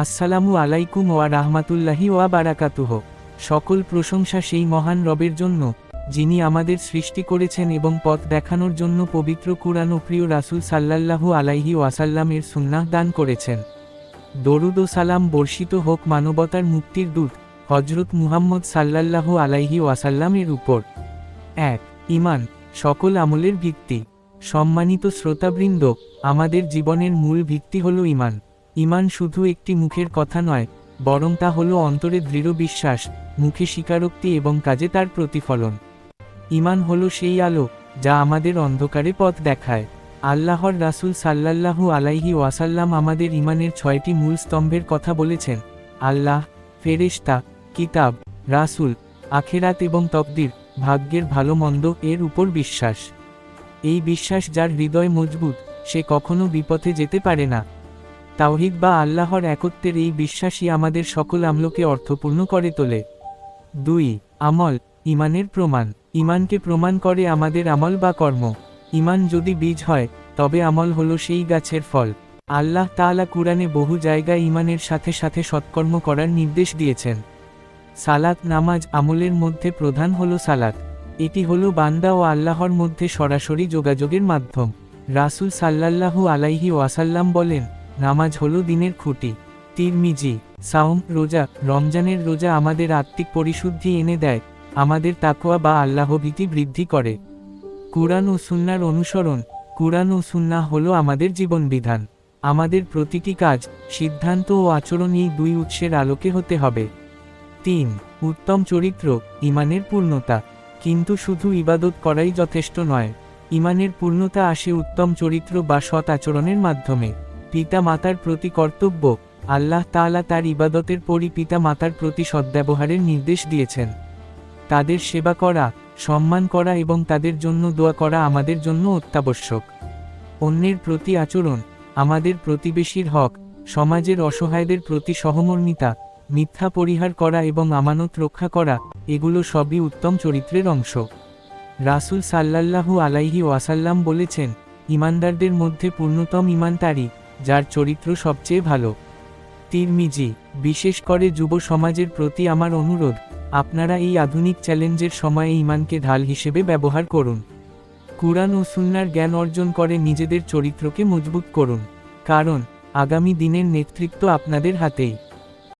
আসসালামু আলাইকুম ওয়া রাহমাতুল্লাহি ওয়া বারাকাতুহ। সকল প্রশংসা সেই মহান রবের জন্য, যিনি আমাদের সৃষ্টি করেছেন এবং পথ দেখানোর জন্য পবিত্র কুরআন ও প্রিয় রাসূল সাল্লাল্লাহু আলাইহি ওয়াসাল্লামের সুন্নাহ দান করেছেন। দরুদ ও সালাম বর্ষিত হোক মানবতার মুক্তির দূত হজরত মুহাম্মদ সাল্লাল্লাহু আলাইহি ওয়াসাল্লামের উপর। এক ইমান সকল আমলের ভিত্তি। সম্মানিত শ্রোতাবৃন্দ, আমাদের জীবনের মূল ভিত্তি হল ইমান ইমান শুধু একটি মুখের কথা নয়, বরং তা হল অন্তরে দৃঢ় বিশ্বাস, মুখে স্বীকারোক্তি এবং কাজে তার প্রতিফলন। ইমান হল সেই আলো, যা আমাদের অন্ধকারে পথ দেখায়। আল্লাহর রাসূল সাল্লাল্লাহু আলাইহি ওয়াসাল্লাম আমাদের ইমানের ছয়টি মূল স্তম্ভের কথা বলেছেন। আল্লাহ, ফেরেশতা, কিতাব, রাসূল, আখেরাত এবং তকদির, ভাগ্যের ভালো মন্দ, এর উপর বিশ্বাস। এই বিশ্বাস যার হৃদয় মজবুত, সে কখনো বিপথে যেতে পারে না। তাওহিদ বা আল্লাহর একত্বের এই বিশ্বাসই আমাদের সকল আমলকে অর্থপূর্ণ করে তোলে। দুই, আমল ইমানের প্রমাণ। ইমানকে প্রমাণ করে আমাদের আমল বা কর্ম। ইমান যদি বীজ হয়, তবে আমল হলো সেই গাছের ফল। আল্লাহ তাআলা কুরআনে বহু জায়গায় ইমানের সাথে সাথে সৎকর্ম করার নির্দেশ দিয়েছেন। সালাত, নামাজ, আমলের মধ্যে প্রধান হলো সালাত। এটি হলো বান্দা ও আল্লাহর মধ্যে সরাসরি যোগাযোগের মাধ্যম। রাসূল সাল্লাল্লাহু আলাইহি ওয়াসাল্লাম বলেন নামাজ হলো দিনের খুঁটি। তিরমিজি, সাওম, রোজা, রমজানের রোজা আমাদের আত্মিক পরিশুদ্ধি এনে দেয়, আমাদের তাকোয়া বা আল্লাহভীতি বৃদ্ধি করে। কুরআন ও সুন্নার অনুসরণ, কুরআন ও সুন্না হলো আমাদের জীবনবিধান। আমাদের প্রতিটি কাজ, সিদ্ধান্ত ও আচরণ এই দুই উৎসের আলোকে হতে হবে। তিন, উত্তম চরিত্র, ইমানের পূর্ণতা। কিন্তু শুধু ইবাদত করাই যথেষ্ট নয়, ইমানের পূর্ণতা আসে উত্তম চরিত্র বা সৎ আচরণের মাধ্যমে। পিতা মাতার প্রতি কর্তব্য, আল্লাহ তাআলা তার ইবাদতের পরই পিতা মাতার প্রতি সদ্ব্যবহারের নির্দেশ দিয়েছেন। তাদের সেবা করা, সম্মান করা এবং তাদের জন্য দোয়া করা আমাদের জন্য অত্যাবশ্যক। অন্যের প্রতি আচরণ, আমাদের প্রতিবেশীর হক, সমাজের অসহায়দের প্রতি সহমর্মিতা, মিথ্যা পরিহার করা এবং আমানত রক্ষা করা, এগুলো সবই উত্তম চরিত্রের অংশ। রাসূল সাল্লাল্লাহু আলাইহি ওয়াসাল্লাম বলেছেন, ইমানদারদের মধ্যে পূর্ণতম ইমান তারই যার চরিত্র সবচেয়ে ভালো। তিরমিজি, বিশেষ করে যুব সমাজের প্রতি আমার অনুরোধ, আপনারা এই আধুনিক চ্যালেঞ্জের সময়ে ইমানকে ঢাল হিসেবে ব্যবহার করুন। কুরআন ও সুন্নার জ্ঞান অর্জন করে নিজেদের চরিত্রকে মজবুত করুন। কারণ, আগামী দিনের নেতৃত্ব আপনাদের হাতেই।